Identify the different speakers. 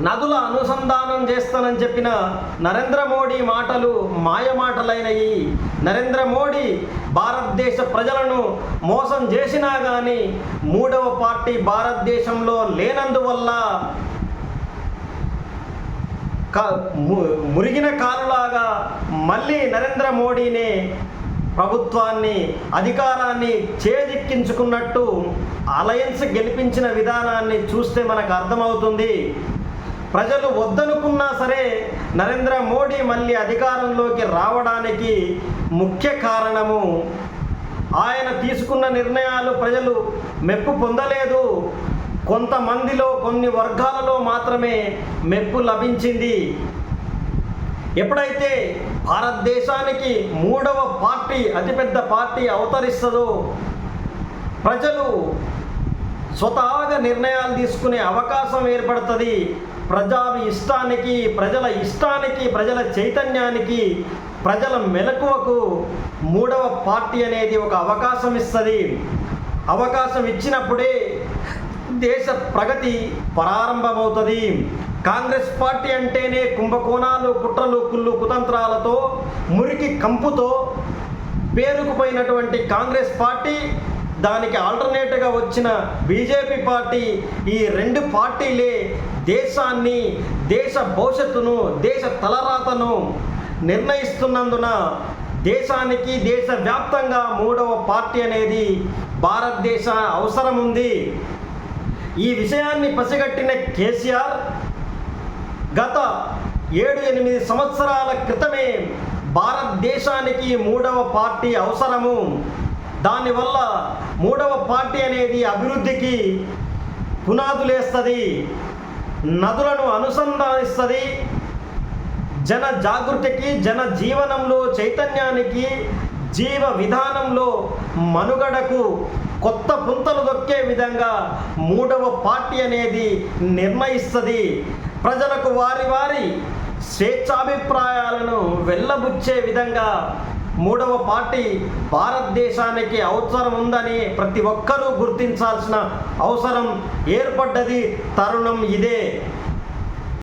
Speaker 1: నదుల అనుసంధానం చేస్తానని చెప్పిన నరేంద్ర మోడీ మాటలు మాయ మాటలైనవి నరేంద్ర మోడీ భారతదేశ ప్రజలను మోసం చేసినా కానీ మూడవ పార్టీ భారతదేశంలో లేనందువల్ల క- ము- మురిగిన కాలులాగా మళ్ళీ నరేంద్ర మోడీనే ప్రభుత్వాన్ని అధికారాన్ని చేజిక్కించుకున్నట్టు అలయన్స్ గెలిపించిన విధానాన్ని చూస్తే మనకు అర్థమవుతుంది. ప్రజలు వద్దనుకున్నా సరే నరేంద్ర మోడీ మళ్ళీ అధికారంలోకి రావడానికి ముఖ్య కారణము ఆయన తీసుకున్న నిర్ణయాలు ప్రజలు మెప్పు పొందలేదు. కొంతమందిలో కొన్ని వర్గాలలో మాత్రమే మెప్పు లభించింది. ఎప్పుడైతే భారతదేశానికి మూడవ పార్టీ అతిపెద్ద పార్టీ అవతరిస్తుందో ప్రజలు స్వతహాగా నిర్ణయాలు తీసుకునే అవకాశం ఏర్పడుతుంది. ప్రజా ఇష్టానికి ప్రజల ఇష్టానికి ప్రజల చైతన్యానికి ప్రజల మెలకువకు మూడవ పార్టీ అనేది ఒక అవకాశం ఇస్తుంది. అవకాశం ఇచ్చినప్పుడే దేశ ప్రగతి ప్రారంభమవుతుంది. కాంగ్రెస్ పార్టీ అంటేనే కుంభకోణాలు కుట్రలు కుళ్ళు కుతంత్రాలతో మురికి కంపుతో పేరుకుపోయినటువంటి కాంగ్రెస్ పార్టీ దానికి ఆల్టర్నేట్గా వచ్చిన బీజేపీ పార్టీ ఈ రెండు పార్టీలే దేశాన్ని దేశ భవిష్యత్తును దేశ తలరాతను నిర్ణయిస్తున్నందున దేశానికి దేశవ్యాప్తంగా మూడవ పార్టీ అనేది భారతదేశ అవసరం ఉంది ఈ విషయాన్ని పసిగట్టిన కేసీఆర్ గత ఏడు ఎనిమిది సంవత్సరాల క్రితమే భారతదేశానికి మూడవ పార్టీ అవసరము. దానివల్ల మూడవ పార్టీ అనేది అభివృద్ధికి పునాదులేస్తుంది నదులను అనుసంధానిస్తుంది జన జాగృతికి జన జీవనంలో చైతన్యానికి జీవ విధానంలో మనుగడకు కొత్త పుంతలు దొక్కే విధంగా మూడవ పార్టీ అనేది నిర్ణయిస్తుంది. ప్రజలకు వారి వారి స్వేచ్ఛాభిప్రాయాలను వెళ్ళబుచ్చే విధంగా మూడవ పార్టీ భారతదేశానికి అవసరం ఉందని ప్రతి ఒక్కరూ గుర్తించాల్సిన అవసరం ఏర్పడ్డది తరుణం ఇదే.